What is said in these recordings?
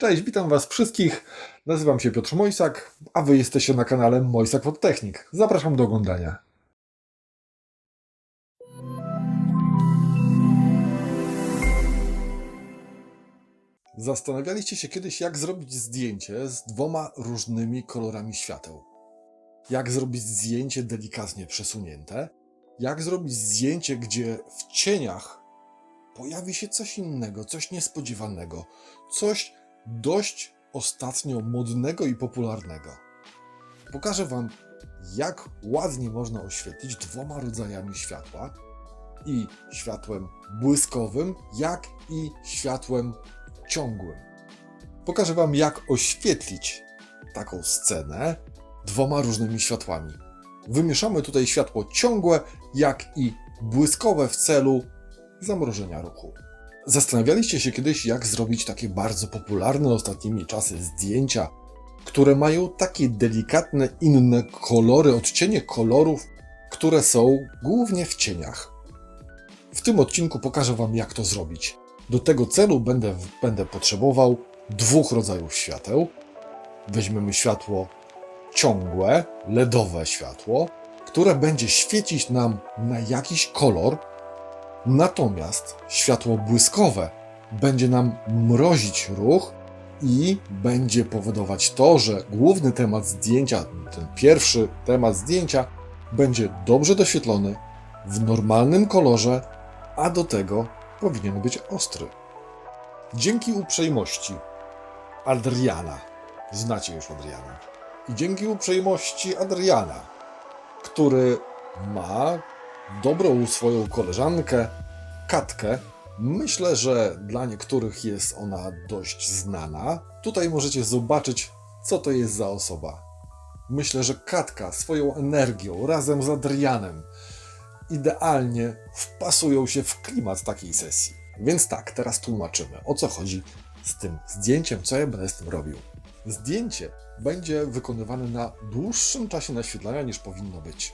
Cześć, witam Was wszystkich. Nazywam się Piotr Mojsak, a Wy jesteście na kanale Mojsak od Technik. Zapraszam do oglądania. Zastanawialiście się kiedyś, jak zrobić zdjęcie z dwoma różnymi kolorami świateł? Jak zrobić zdjęcie delikatnie przesunięte? Jak zrobić zdjęcie, gdzie w cieniach pojawi się coś innego, coś niespodziewanego, coś dość ostatnio modnego i popularnego. Pokażę Wam, jak ładnie można oświetlić dwoma rodzajami światła i światłem błyskowym, jak i światłem ciągłym. Pokażę Wam, jak oświetlić taką scenę dwoma różnymi światłami. Wymieszamy tutaj światło ciągłe, jak i błyskowe w celu zamrożenia ruchu. Zastanawialiście się kiedyś, jak zrobić takie bardzo popularne ostatnimi czasy zdjęcia, które mają takie delikatne, inne kolory, odcienie kolorów, które są głównie w cieniach. W tym odcinku pokażę Wam, jak to zrobić. Do tego celu będę, będę potrzebował dwóch rodzajów świateł. Weźmiemy światło ciągłe, LEDowe światło, które będzie świecić nam na jakiś kolor, Natomiast światło błyskowe będzie nam mrozić ruch i będzie powodować to, że główny temat zdjęcia, ten pierwszy temat zdjęcia, będzie dobrze doświetlony, w normalnym kolorze, a do tego powinien być ostry. Dzięki uprzejmości Adriana, znacie już Adriana, i dzięki uprzejmości Adriana, który ma dobrą swoją koleżankę, Katkę. Myślę, że dla niektórych jest ona dość znana. Tutaj możecie zobaczyć, co to jest za osoba. Myślę, że Katka swoją energią razem z Adrianem idealnie wpasują się w klimat takiej sesji. Więc tak, teraz tłumaczymy, o co chodzi z tym zdjęciem, co ja będę z tym robił. Zdjęcie będzie wykonywane na dłuższym czasie naświetlania niż powinno być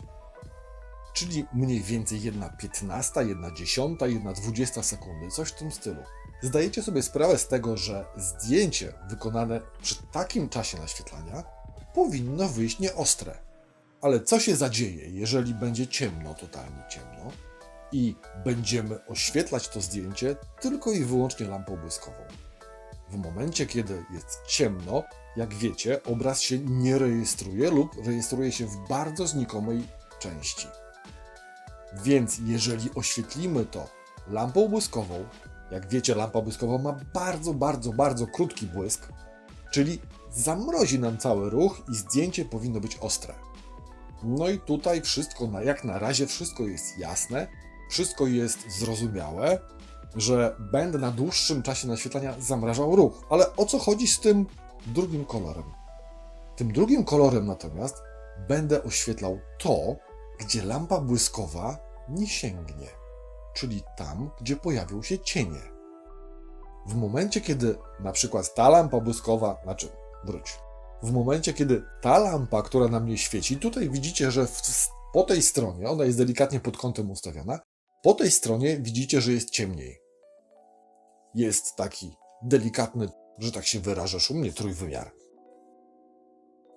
czyli mniej więcej 1,15, 1,10, 1,20 sekundy, coś w tym stylu. Zdajecie sobie sprawę z tego, że zdjęcie wykonane przy takim czasie naświetlania powinno wyjść nieostre. Ale co się zadzieje, jeżeli będzie ciemno, totalnie ciemno, i będziemy oświetlać to zdjęcie tylko i wyłącznie lampą błyskową? W momencie, kiedy jest ciemno, jak wiecie, obraz się nie rejestruje lub rejestruje się w bardzo znikomej części. Więc jeżeli oświetlimy to lampą błyskową, jak wiecie, lampa błyskowa ma bardzo, bardzo, bardzo krótki błysk, czyli zamrozi nam cały ruch i zdjęcie powinno być ostre. No i tutaj wszystko, na, jak na razie, wszystko jest jasne, wszystko jest zrozumiałe, że będę na dłuższym czasie naświetlania zamrażał ruch. Ale o co chodzi z tym drugim kolorem? Tym drugim kolorem natomiast będę oświetlał to, gdzie lampa błyskowa nie sięgnie, czyli tam, gdzie pojawią się cienie. W momencie, kiedy na przykład ta lampa błyskowa, znaczy, wróć, w momencie, kiedy ta lampa, która na mnie świeci, tutaj widzicie, że w, po tej stronie, ona jest delikatnie pod kątem ustawiona, po tej stronie widzicie, że jest ciemniej. Jest taki delikatny, że tak się wyrażę szumnie, trójwymiar.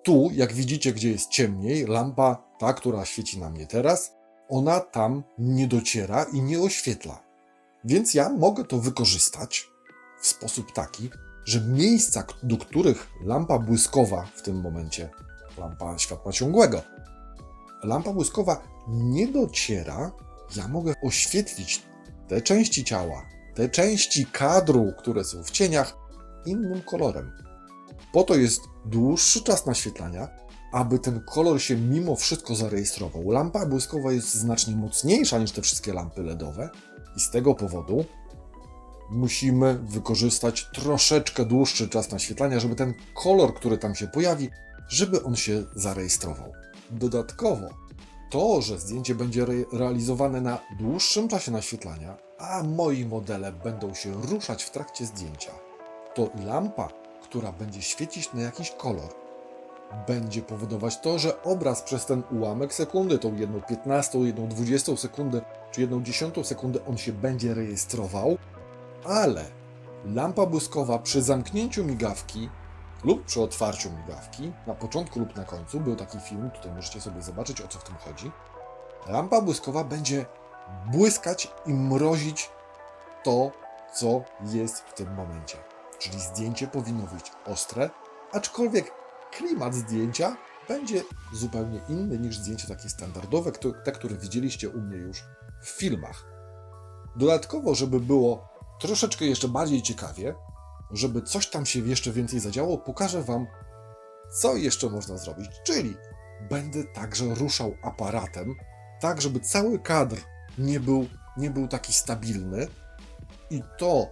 Tu, jak widzicie, gdzie jest ciemniej, lampa, ta, która świeci na mnie teraz, ona tam nie dociera i nie oświetla. Więc ja mogę to wykorzystać w sposób taki, że miejsca, do których lampa błyskowa w tym momencie, lampa światła ciągłego, lampa błyskowa nie dociera, ja mogę oświetlić te części ciała, te części kadru, które są w cieniach, innym kolorem. Po to jest dłuższy czas naświetlania, aby ten kolor się mimo wszystko zarejestrował. Lampa błyskowa jest znacznie mocniejsza niż te wszystkie lampy LEDowe i z tego powodu musimy wykorzystać troszeczkę dłuższy czas naświetlania, żeby ten kolor, który tam się pojawi, żeby on się zarejestrował. Dodatkowo to, że zdjęcie będzie re realizowane na dłuższym czasie naświetlania, a moi modele będą się ruszać w trakcie zdjęcia, to lampa, która będzie świecić na jakiś kolor, będzie powodować to, że obraz przez ten ułamek sekundy, tą jedną 15, jedną 20 sekundę, czy jedną dziesiątą sekundę, on się będzie rejestrował, ale lampa błyskowa przy zamknięciu migawki lub przy otwarciu migawki, na początku lub na końcu, był taki film, tutaj możecie sobie zobaczyć o co w tym chodzi. Lampa błyskowa będzie błyskać i mrozić to, co jest w tym momencie. Czyli zdjęcie powinno być ostre, aczkolwiek klimat zdjęcia będzie zupełnie inny niż zdjęcia takie standardowe, te, które widzieliście u mnie już w filmach. Dodatkowo, żeby było troszeczkę jeszcze bardziej ciekawie, żeby coś tam się jeszcze więcej zadziało, pokażę Wam, co jeszcze można zrobić. Czyli będę także ruszał aparatem, tak żeby cały kadr nie był, nie był taki stabilny i to,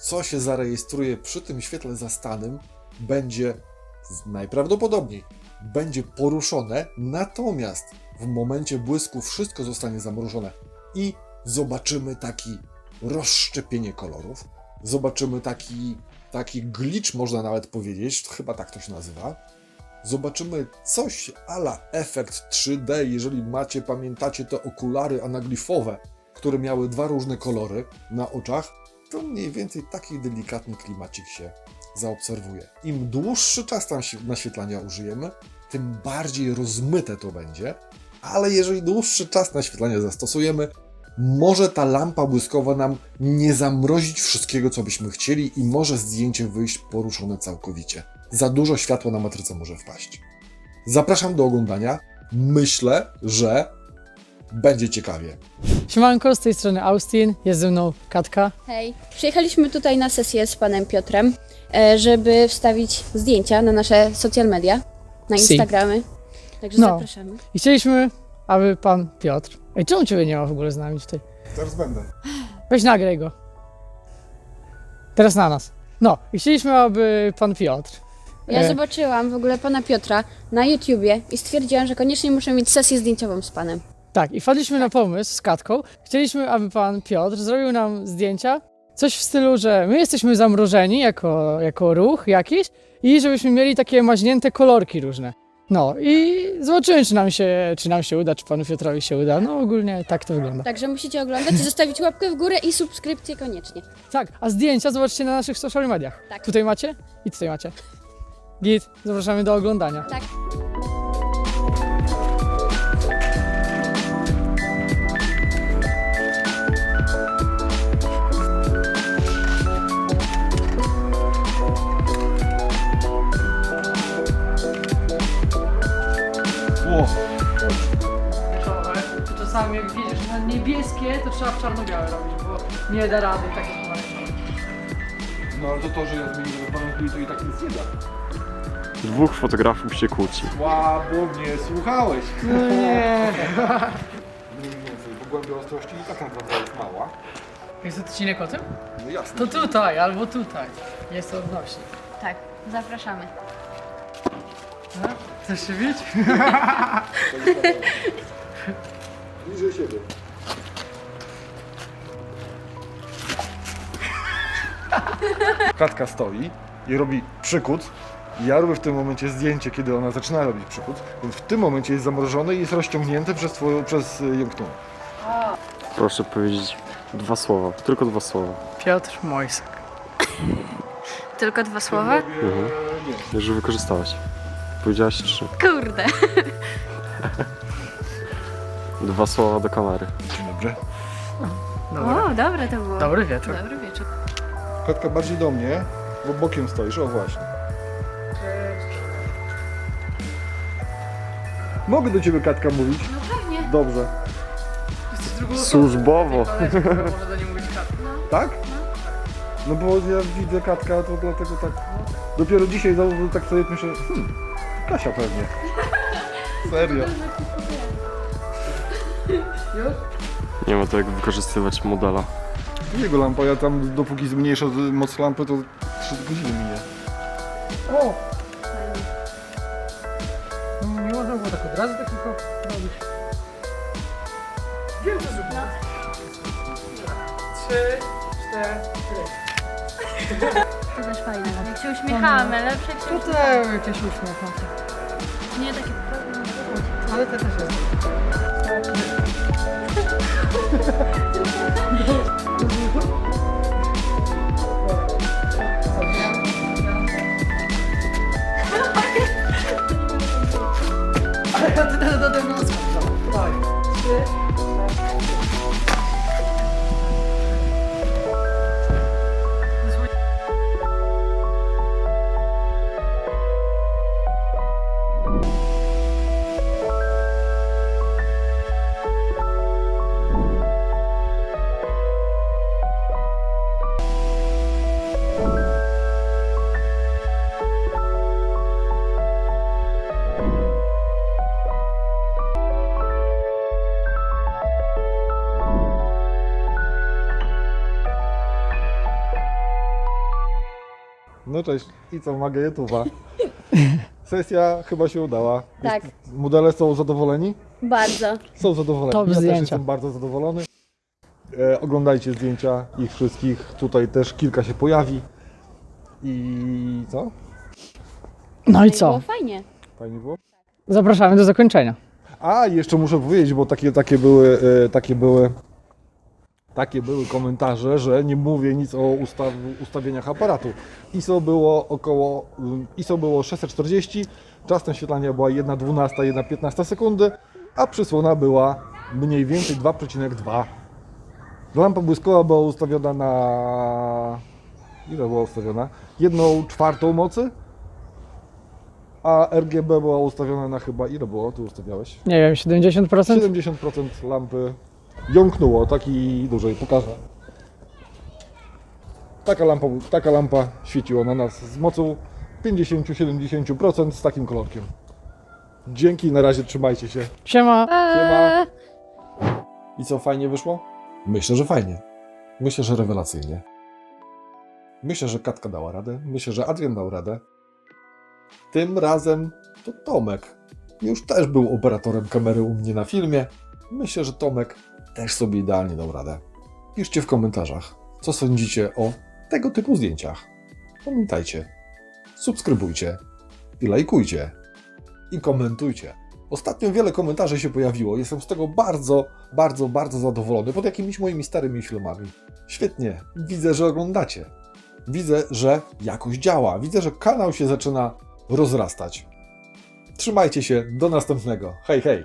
co się zarejestruje przy tym świetle zastanym, będzie najprawdopodobniej będzie poruszone, natomiast w momencie błysku wszystko zostanie zamrożone i zobaczymy taki rozszczepienie kolorów, zobaczymy taki, taki glitch, można nawet powiedzieć, chyba tak to się nazywa. Zobaczymy coś ala efekt 3D, jeżeli macie, pamiętacie te okulary anaglifowe, które miały dwa różne kolory na oczach, to mniej więcej taki delikatny klimacik się zaobserwuje. Im dłuższy czas tam naświetlania użyjemy, tym bardziej rozmyte to będzie, ale jeżeli dłuższy czas naświetlania zastosujemy, może ta lampa błyskowa nam nie zamrozić wszystkiego, co byśmy chcieli i może zdjęcie wyjść poruszone całkowicie. Za dużo światła na matrycę może wpaść. Zapraszam do oglądania. Myślę, że będzie ciekawie. Siemanko, z tej strony Austin, jest ze mną Katka. Hej, przyjechaliśmy tutaj na sesję z panem Piotrem, żeby wstawić zdjęcia na nasze social media, na Si. Instagramy. Także No. zapraszamy. I chcieliśmy, aby pan Piotr... Ej, czemu ciebie nie ma w ogóle z nami tutaj? Zaraz będę. Weź nagraj go. Teraz na nas. No, i chcieliśmy, aby pan Piotr... Ja e, zobaczyłam w ogóle pana Piotra na YouTubie i stwierdziłam, że koniecznie muszę mieć sesję zdjęciową z panem. Tak, i wpadliśmy na pomysł z Katką. Chcieliśmy, aby pan Piotr zrobił nam zdjęcia, coś w stylu, że my jesteśmy zamrożeni jako, jako ruch jakiś i żebyśmy mieli takie maźnięte kolorki różne. No i zobaczymy, czy nam, się, czy nam się uda, czy panu Piotrowi się uda. No ogólnie tak to wygląda. Także musicie oglądać i zostawić łapkę w górę i subskrypcję koniecznie. Tak, a zdjęcia zobaczcie na naszych social mediach. Tak. Tutaj macie i tutaj macie. Git, zapraszamy do oglądania. Tak. Czarno-białe robić, bo nie da rady takie no ale to to, że ja zmieniłem rozmawiam to i tak nic nie da. Dwóch fotografów się kłóci. Słabo mnie słuchałeś. No nie. Mniej więcej, bo głębia ostrości i tak naprawdę jest mała. Jest odcinek o tym? No jasne. To tutaj, albo tutaj. Jest to odnośnik. Tak, zapraszamy. No? Chcesz się bić? Bliżej siebie. Katka stoi i robi przykut. Ja robię w tym momencie zdjęcie, kiedy ona zaczyna robić przykut, więc w tym momencie jest zamrożone i jest rozciągnięte przez, twoją, przez y, jąknął. Proszę powiedzieć dwa słowa, tylko dwa słowa. Piotr Mojsak. Tylko dwa słowa? Mhm. Że wykorzystałaś. Powiedziałaś trzy. Kurde. Dwa słowa do kamery. Dzień dobry. Dobra. O, dobre to było. Dobry wieczór. Dobry wieczór. Katka bardziej do mnie, bo bokiem stoisz, o właśnie. Mogę do ciebie Katka mówić? No pewnie. Dobrze. Jesteś drugą osobą. Służbowo. Która Może do niej mówić Katka. Tak? No bo ja widzę Katka, to dlatego tak... Dopiero dzisiaj zauważyłem, tak sobie myślę, hmm, Kasia pewnie. Serio. Już? Nie ma to jak wykorzystywać modela. Jego lampa, ja tam dopóki zmniejszę moc lampy, to 3 godziny minie. O! No, nie można było tak od razu takich robić. Wiem, co zrobić. Trzy, cztery. To też fajne. Jak się uśmiechamy, lepsze jak się To też jakieś uśmiechnięte. Nie, takie Ale te też jest. 噔噔噔噔 No cześć. I co, magę YouTube'a. Sesja chyba się udała. Tak. Jest, modele są zadowoleni? Bardzo. Są zadowoleni. Top ja też zdjęcia. jestem bardzo zadowolony. E, oglądajcie zdjęcia ich wszystkich. Tutaj też kilka się pojawi. I co? No i Było co? fajnie. Fajnie było? Zapraszamy do zakończenia. A, jeszcze muszę powiedzieć, bo takie, takie były, e, takie były, takie były komentarze, że nie mówię nic o ustaw, ustawieniach aparatu. ISO było około, mm, ISO było 640, czas naświetlania była 1,12, 1,15 sekundy, a przysłona była mniej więcej 2,2. Lampa błyskowa była ustawiona na... Ile była ustawiona? Jedną czwartą mocy, a RGB była ustawiona na chyba... Ile było? Ty ustawiałeś? Nie wiem, 70%? 70% lampy jąknęło, taki dużej, pokażę. Taka lampa, taka lampa świeciła na nas z mocą 50-70% z takim kolorkiem. Dzięki, na razie trzymajcie się. Siema. Eee, I co, fajnie wyszło? Myślę, że fajnie. Myślę, że rewelacyjnie. Myślę, że Katka dała radę. Myślę, że Adrian dał radę. Tym razem to Tomek. Już też był operatorem kamery u mnie na filmie. Myślę, że Tomek też sobie idealnie dał radę. Piszcie w komentarzach, co sądzicie o tego typu zdjęciach. Pamiętajcie, subskrybujcie i lajkujcie i komentujcie. Ostatnio wiele komentarzy się pojawiło. Jestem z tego bardzo, bardzo, bardzo zadowolony. Pod jakimiś moimi starymi filmami. Świetnie. Widzę, że oglądacie. Widzę, że jakoś działa. Widzę, że kanał się zaczyna rozrastać. Trzymajcie się. Do następnego. Hej, hej.